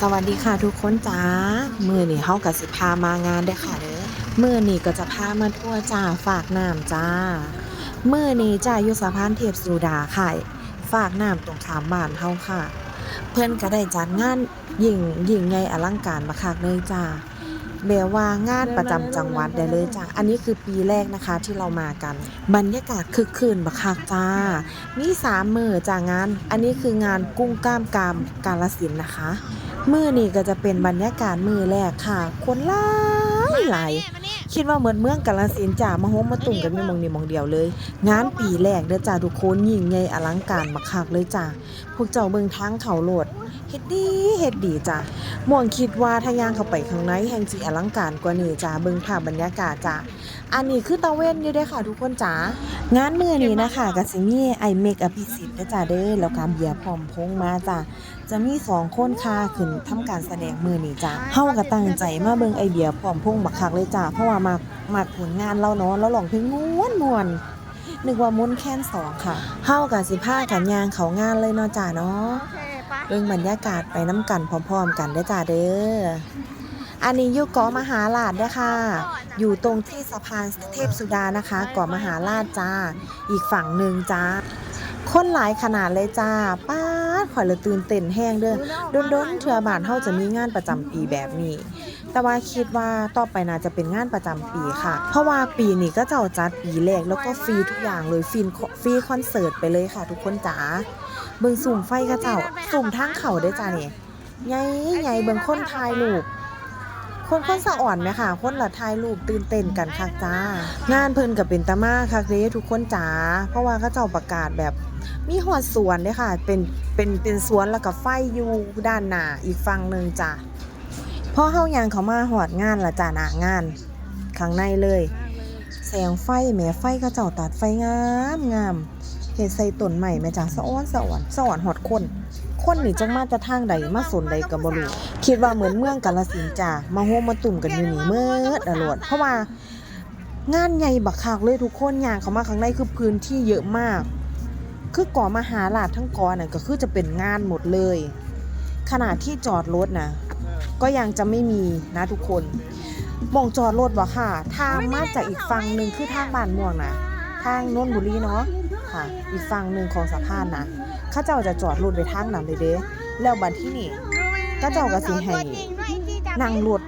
สวัสดีค่ะทุกคนจ้ามือนี่เฮากับสิพามางานได้อค่ะเด้อมือนี่ก็จะพามาทั่วจ้าฝากน้ำจ้ามือนี่จ้าอยู่สะพานเทพสุดาค่ะฝากน้ำตรงขามบ้านเฮาค่ะ เพิ่อนก็ได้จัดงานยิ่งยิ่งใหญ่อลังการมาคักเลยจ้าแบบว่างานประจำจังหวัดได้เลยจ้าอันนี้คือปีแรกนะคะที่เรามากัน บรรยากาศคึกคืนบักคักจ้า มีสามมือจ้างาน อันนี้คืองานกุ้งกล้ามกามกาลสินนะคะ มือนี่ก็จะเป็นบรรยากาศมือแรกค่ะ คนหลายหลายคิดว่าเหมือนเมืองกาลสินจ่ามาโฮมมาตุ่มกันมีมองนี้มองเดียวเลย งานปีแรกเด้อจ้าทุกคนยิ่งใหญ่อลังการมาคักเลยจ้าพวกเจ้าเบิ่งทั้งเขาโหลด เฮ็ดดีเฮ็ดดีจ้าม่วงคิดว่าถ้าย่างเข้าไปข้างในแห่งสิอลังการกว่านี้จ้าเบิ่งภาพบรรยากาศจ้าอันนี้คือตะเวนอยู่เด้ค่ะทุกคนจ้างานมือนี้นะคะก็สิมีไอเมกอภิสิทธิ์เด้อจ้าเด้อแล้วก็เบียร์พร้อมพงมาจ้าจะมีสองคนค่ะขึ้นทำการแสดงมือนี่จ้าเฮาก็ตั้งใจมาเบิ่งไอเดียพร้อมพงบักคักเลยจ้าเพราะว่ามักมักผลงานเราเนาะแล้วร้องเพลงม่วนม่วนนึกว่ามุนแค้นสองค่ะเฮาก็สิพากันย่างเขางานเลยเนาะจ้าเนาะ บิ่งบรรยากาศไปน้ำกันพร้อมๆ กันได้จ้าเด้อ อันนี้อยู่เกาะมหาลาดเด้อค่ะ อยู่ตรงที่สะพานเทพสุดานะคะเกาะมหาลาดจ้า อีกฝั่งหนึ่งจ้า คนหลายขนาดเลยจ้าป้า ข่อยละตื่นเต้นแห้งเด้อโดนๆเทื่อบานเฮาจะมีงานประจำปีแบบนี้ แต่ว่าคิดว่าต่อไปน่าจะเป็นงานประจำปีค่ะ เพราะว่าปีนี้ก็เจ้าจัดปีแรกแล้วก็ฟรีทุกอย่างเลยฟรีฟรีคอนเสิร์ตไปเลยค่ะ ทุกคนจ๋าเบิ่งสุ่มไฟก็เจ้าสุ่มทางเขาเด้จ้านี่ใหญ่ใหญ่เบิ่งคนทายลูก คนคนสะอ่อนไหมค่ะ คนละถ่ายรูปตื่นเต้นกันคักจ้า งานเพิ่นกับเป็นตามาคักเด้ทุกคนจ๋า เพราะว่าเขาเจ้าประกาศแบบมีหอดสวนเด้อค่ะ เป็นเป็นเป็นสวนแล้วก็ไฟอยู่ด้านหน้าอีกฝั่งหนึ่งจ้ะพอเฮายังเขามาหอดงานละจ้าหน้างานข้างในเลย แสงไฟแหม่ไฟเขาเจ้าตัดไฟงามงามเฮ็ดใส่ต้นใหม่แม่จ้าสะอ้อนสะอ่อนสะอ่อนหอดคน คนนี่จังมาจะทางใดมาสนใดก็บ่รู้คิดว่าเหมือนเมืองกาฬสินจ้ามาโฮมมาตุ่มกันอยู่นี่เมื่อดอโลดเพราะว่างานใหญ่บักคักเลยทุกคนอย่างเขามาข้างในคือพื้นที่เยอะมาก คือก่อมหาลาดทั้งกอน่ะก็คือจะเป็นงานหมดเลย ขนาดที่จอดรถนะก็ยังจะไม่มีนะทุกคนมองจอดรถวะค่ะ ทางมาจากอีกฝั่งหนึ่งคือทางบ้านม่วงนะทางนนทบุรีเนาะค่ะ อีกฝั่งหนึ่งของสะพานนะ ข้าเจ้าจะจอดรถไปทางนั้นเลยเด้แล้วบัดที่นี่ก็เจ้าก็สิให้นั่งรถ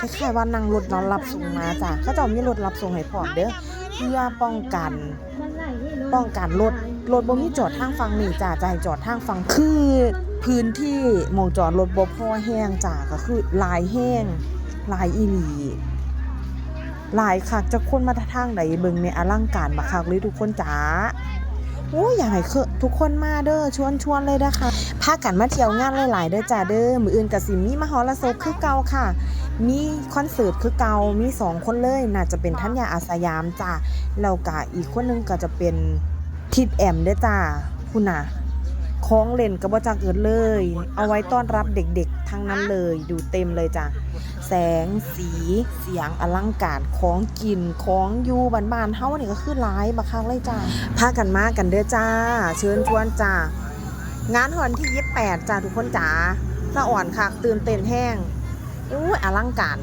คล้ายๆว่านั่งรถเรารับส่งมาจ้ะเขาเจ้ามีรถรับส่งให้พร้อมเด้อเพื่อป้องกันป้องกันรถรถบ่มีจอดทางฝั่งนี้จ้ะจะให้จอดทางฝั่งคือพื้นที่หมองจอดรถบ่พอแห้งจ้ะก็คือลายแห้งลายอีหลีลายคักจะคนมาทางใดเบิ่งในอลังการบักคักเลยทุกคนจ๋า อ้ยอยากให้คือทุกคนมาเด้อชวนชวนเลยนะคะพากันมาเที่ยวงานหลาย ๆ เด้อจ้าเด้อมืออื่นกับสิมีมหรสพคือเก่าค่ะ มีคอนเสิร์ตคือเก่ามีสองคนเลยน่าจะเป็นทัญญาอาสยามจ้าแล้วก็อีกคนหนึงก็จะเป็นทิดแอมเด้อจ้าคุณน่ะ ของเล่นก็บ่จักเอิดเลย เอาไว้ต้อนรับเด็กๆ ทั้งนั้นเลย ดูเต็มเลยจ้ะ แสงสีเสียงอลังการของกินของยูบ้านๆเฮานี่ก็คือหลายบักคักเลยจ้าพากันมากันเด้อจ้า เชิญชวนจ้างานวันที่28จ้าทุกคนจ๋าสะอ่อนคักตื่นเต้นแห้งอู้อลังการ